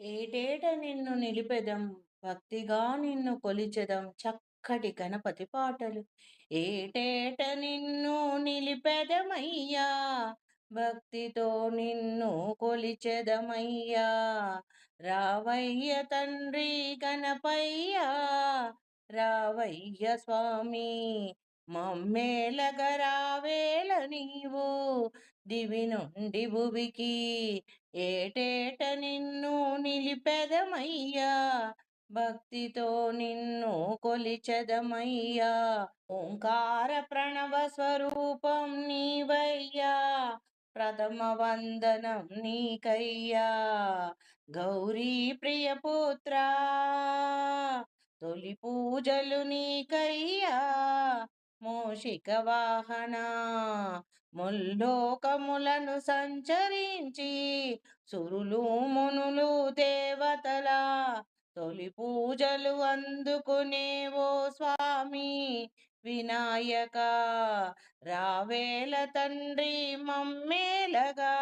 ఏటేట నిన్ను నిలిపెదం? భక్తిగా నిన్ను కొలిచెదం? చక్కటి గణపతి పాటలు. ఏటేట నిన్ను నిలిపెదమయ్యా? భక్తితో నిన్ను కొలిచెదమయ్యా? రావయ్య తండ్రి గణపయ్యా? రావయ్య స్వామి మమ్మేలగరావేల నీవు? దివి నుండి భువికి ఏటేట నిన్ను నిలిపెదమయ్యా? భక్తితో నిన్ను కొలిచెదమయ్యా? ఓంకార ప్రణవ స్వరూపం నీవయ్యా? ప్రథమ వందనం నీకయ్యా? గౌరీ ప్రియపుత్ర తొలి పూజలు నీకయ్యా? మోషిక వాహన ముల్లోకములను సంచరించి సురులు మునులు దేవతల తొలి పూజలు అందుకునేవో స్వామి వినాయక. రావేల తండ్రి మమ్మేలగా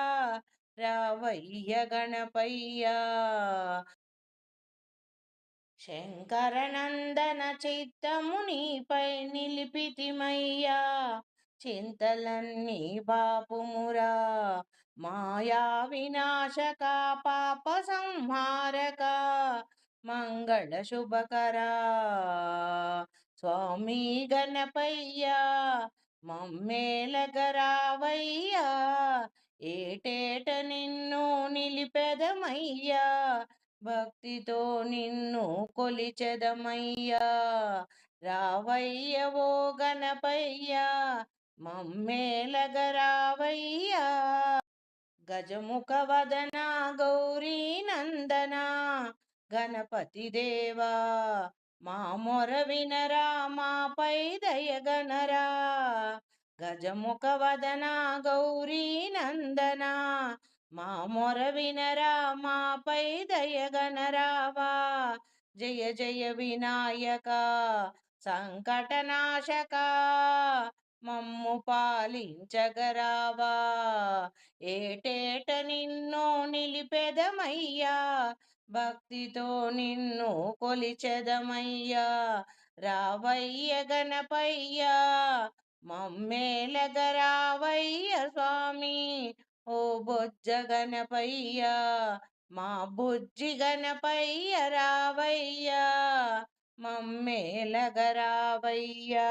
రావయ్య గణపయ్యా. శంకరనందన చిత్తముని పై నిలిపితిమయ్యా. చింతలన్నీ బాపుమురా మాయా వినాశక పాప సంహారక మంగళ శుభకరా. స్వామి గణపయ్యా మమ్మేలగరావయ్యా ఏటేట నిన్ను నిలిపెదమయ్యా భక్తితో నిన్ను కొలిచెదమయ్యా. రావయ్యవో గణపయ్యా మమ్మేలగరావయ్యా. గజముఖ వదన గౌరీ నందన గణపతి దేవా మా మొర వినరా మాపై దయగనరా. గజముఖ వదన గౌరీ నందన మా మొర వినరా మాపై దయగనరావా. జయ జయ వినాయక సంకటనాశక మమ్ము పాలించగరావా? ఏటేట నిన్ను నిలిపెదమయ్యా? భక్తితో నిన్ను కొలిచెదమయ్యా? రావయ్య గణపయ్యా మమ్మేలగరావయ్య స్వామి ఓ బొజ్జ గణపయ్యా మా బుజ్జి గణపయ్య రావయ్యా మమ్మేలగరావయ్యా